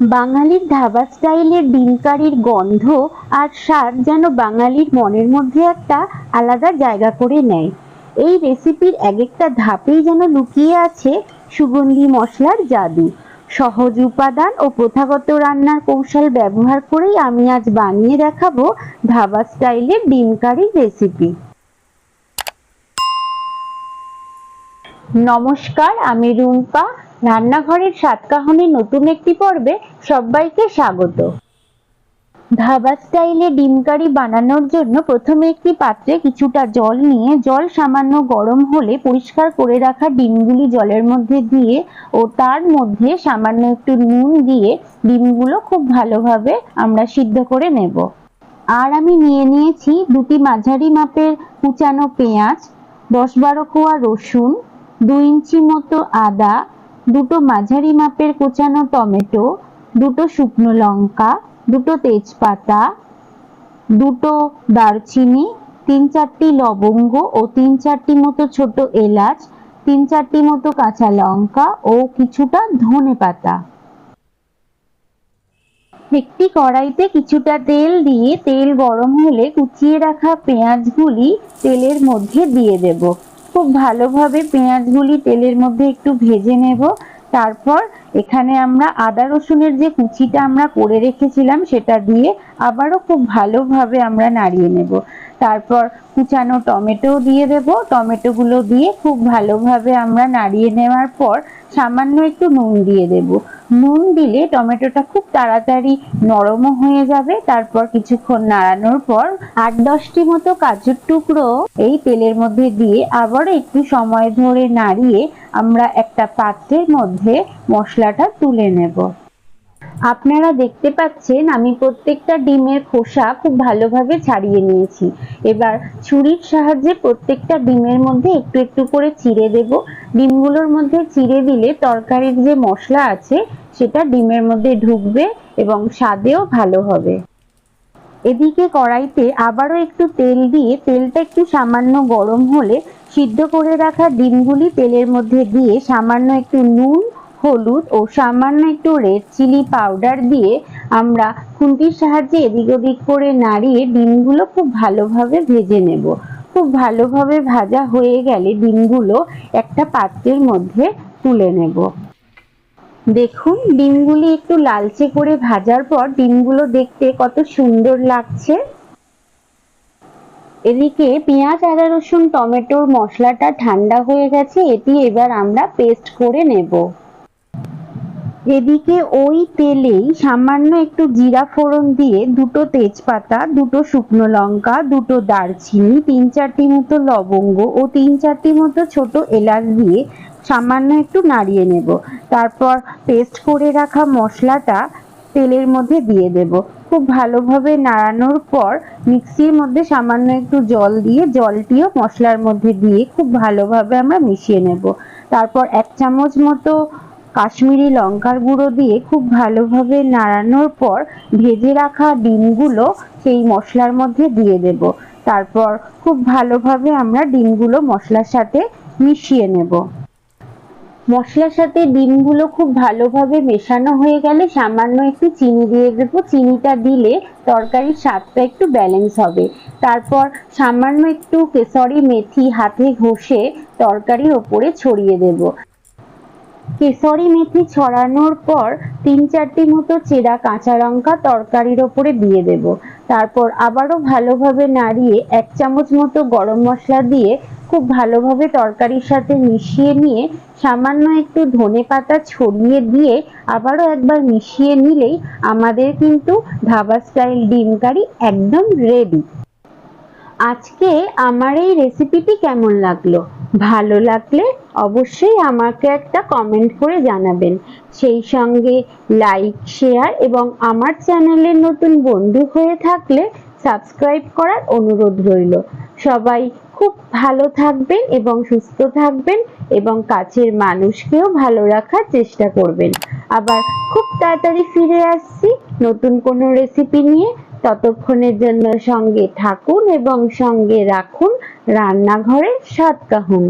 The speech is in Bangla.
বাঙালির ধাবা স্টাইলের ডিম কারির গন্ধ আর স্বাদ যেন বাঙালির মনের মধ্যে একটা আলাদা জায়গা করে নেয়। এই রেসিপির এক একটা ধাপেই যেন লুকিয়ে আছে সুগন্ধি মশলার জাদু। সহজ উপাদান ও প্রথাগত রান্নার কৌশল ব্যবহার করেই আমি আজ বানিয়ে দেখাবো ধাবা স্টাইলের ডিম কারির রেসিপি নমস্কার, আমি রুম্পা রান্নাঘরের সাতকাহনের নতুন একটি পর্বে সবাইকে স্বাগত। ধাবা স্টাইলে ডিম কারি বানানোর জন্য প্রথমে একটি পাত্রে কিছুটা জল নিয়ে জল সামান্য গরম হলে পরিষ্কার করে রাখা ডিমগুলি জলের মধ্যে দিয়ে ও তার মধ্যে সামান্য একটু নুন দিয়ে ডিমগুলো খুব ভালোভাবে আমরা সিদ্ধ করে নেব। আর আমি নিয়ে নিয়েছি দুটি মাঝারি মাপের কুচানো পেঁয়াজ, দশ বারো কোয়া রসুন দু ইঞ্চি মতো আদা দুটো মাঝারি মাপের কুচানো টমেটো, দুটো শুকনো লঙ্কা, দুটো তেজপাতা, দুটো দারচিনি, তিন চারটি লবঙ্গ ও তিন চারটি মতো ছোট এলাচ, তিন চারটি মতো কাঁচা লঙ্কা ও কিছুটা ধনে পাতা। একটি কড়াইতে কিছুটা তেল দিয়ে তেল গরম হলে কুচিয়ে রাখা পেঁয়াজগুলি তেলের মধ্যে দিয়ে দেব। খুব ভালোভাবে পেঁয়াজগুলি তেলের মধ্যে একটু ভেজে নেব। তারপর এখানে আমরা আদা রসুনের যে কুচিটা আমরা করে রেখেছিলাম সেটা দিয়ে আবারও খুব ভালোভাবে আমরা নাড়িয়ে নেব। তারপর কুচানো টমেটো দিয়ে দেব। টমেটোগুলো দিয়ে খুব ভালোভাবে আমরা নাড়িয়ে নেওয়ার পর সামান্য একটু নুন দিয়ে দেব। নুন দিলে টমেটোটা খুব তাড়াতাড়ি নরমও হয়ে যাবে। তারপর কিছুক্ষণ নাড়ানোর পর আট দশটি মতো কাজুর টুকরো এই তেলের মধ্যে দিয়ে আবার একটু সময় ধরে নাড়িয়ে আমরা একটা পাত্রের মধ্যে মশলাটা তুলে নেব। আপনারা দেখতে পাচ্ছেন, আমি প্রত্যেকটা ডিমের খোসা খুব ভালোভাবে ছাড়িয়ে নিয়েছি। এবার ছুরির সাহায্যে প্রত্যেকটা ডিমের মধ্যে একটু একটু করে চিড়ে দেব। ডিমগুলোর মধ্যে চিড়ে দিলে তরকারির যে মশলা আছে, সেটা ডিমের মধ্যে ঢুকবে এবং স্বাদেও ভালো হবে। এদিকে কড়াইতে আবারও একটু তেল দিয়ে, তেলটা একটু সামান্য গরম হলে সিদ্ধ করে রাখা ডিমগুলি তেলের মধ্যে দিয়ে সামান্য একটু নুন হলুদ ও সামান্য একটু রেড চিলি পাউডার দিয়ে আমরা খুন্তির সাহায্যে এদিক ওদিক করে নাড়িয়ে ডিমগুলো খুব ভালোভাবে ভেজে নেব। খুব ভালোভাবে ভাজা হয়ে গেলে ডিমগুলো একটা পাত্রের মধ্যে তুলে নেব। দেখুন, ডিমগুলি একটু লালচে করে ভাজার পর ডিমগুলো দেখতে কত সুন্দর লাগছে। এদিকে পেঁয়াজ, আদা, রসুন, টমেটোর মশলাটা ঠান্ডা হয়ে গেছে, এটি এবার আমরা পেস্ট করে নেব। এদিকে ওই তেলেই সামান্য একটু জিরা ফোড়ন দিয়ে দুটো তেজপাতা, দুটো শুকনো লঙ্কা, দুটো দারচিনি, তিন চারটি মতো লবঙ্গ ও তিন চারটি মতো ছোট এলাচ দিয়ে সামান্য একটু নাড়িয়ে নেব। তারপর পেস্ট করে রাখা মশলাটা তেলের মধ্যে দিয়ে দেব। খুব ভালোভাবে নাড়ানোর পর মিক্সির মধ্যে সামান্য একটু জল দিয়ে, জলটিও মশলার মধ্যে দিয়ে খুব ভালোভাবে আমরা মিশিয়ে নেব। তারপর এক চামচ মতো কাশ্মীরি লঙ্কার গুঁড়ো দিয়ে খুব ভালোভাবে নাড়ানোর পর ভেজে রাখা ডিমগুলো সেই মশলার মধ্যে দিয়ে দেব। তারপর খুব ভালোভাবে আমরা ডিমগুলো মশলার সাথে মিশিয়ে নেব। মশলার সাথে ডিমগুলো খুব ভালোভাবে মেশানো হয়ে গেলে সামান্য একটু চিনি দিয়ে দেব। চিনিটা দিলে তরকারির স্বাদটা একটু ব্যালেন্স হবে। তারপর সামান্য একটু কেশরি মেথি হাতে ঘষে তরকারির ওপরে ছড়িয়ে দেব। কেশরি মেথি ছড়ানোর পর তিন চারটি মতো চেরা কাঁচা লঙ্কা তরকারির ওপরে দিয়ে দেব। তারপর আবারও ভালোভাবে নাড়িয়ে এক চামচ মতো গরম মশলা দিয়ে খুব ভালোভাবে তরকারির সাথে মিশিয়ে নিয়ে সামান্য একটু ধনে পাতা ছড়িয়ে দিয়ে আবারও একবার মিশিয়ে নিলেই আমাদের কিন্তু ধাবা স্টাইল ডিম কারি একদম রেডি আজকে আমার এই রেসিপিটি কেমন লাগল? ভালো লাগলে অবশ্যই আমাকে একটা কমেন্ট করে জানাবেন। সেই সঙ্গে লাইক শেয়ার এবং আমার চ্যানেলের নতুন বন্ধু হয়ে থাকলে সাবস্ক্রাইব করার অনুরোধ রইল। সবাই খুব ভালো থাকবেন এবং সুস্থ থাকবেন এবং কাছের মানুষকেও ভালো রাখার চেষ্টা করবেন। আবার খুব তাড়াতাড়ি ফিরে আসছি নতুন কোনো রেসিপি নিয়ে। ততক্ষণের জন্য সঙ্গে থাকুন এবং সঙ্গে রাখুন রান্নাঘরে সাতকাহুন।